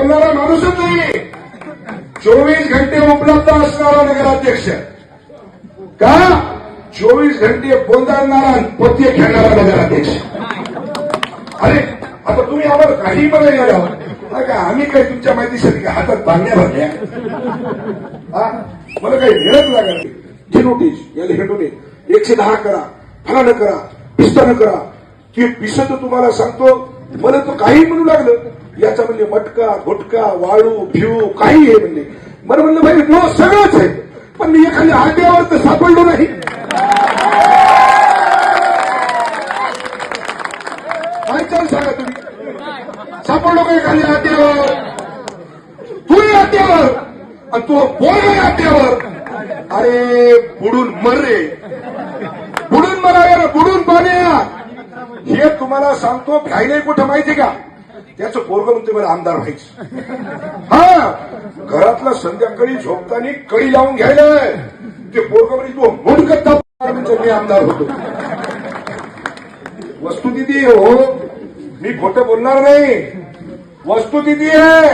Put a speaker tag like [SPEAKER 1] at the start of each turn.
[SPEAKER 1] बोलणारा माणूसच नाही चोवीस घंटे उपलब्ध असणारा नगराध्यक्ष. का? चोवीस घंटे बोंदाळणारा आणि खेळणारा नगराध्यक्ष. अरे आता तुम्ही आम्हाला काही मला येणार आहोत काय आम्ही काय तुमच्या माहितीसाठी का हातात बांधण्या भरल्या? मला काही मिळत लागत नाही. नोटीस याला हे नोटीस एकशे दहा करा फलानं करा पिस्तानं करा. की पिसत तुम्हाला सांगतो मला तो काही म्हणू लागलं. याचा म्हणजे मटका घोटका वाळू भिऊ काही हे म्हणजे. मला म्हणलं भाई हो सगळंच आहे. पण मी एखाद्या आड्यावर तर सापडलो नाही. काय चाल सांगा तुम्ही सापडलो का एखाद्या आड्यावर तू आत्यावर आणि तू बोल आत्यावर अरे बुडून मर रे बुडून मरा यार बुडून पाण्या हे तुम्हाला सांगतो भ्यायला कुठं माहिती का? त्याचं पोरग म्हणते मला आमदार व्हायचं. हा घरातला संध्याकाळी झोपताना कळी लावून घ्यायला. ते पोरग म्हणजे तू मुंडकत मी आमदार होतो. वस्तुस्थिती हो मी खोटं बोलणार नाही. वस्तुस्थिती आहे.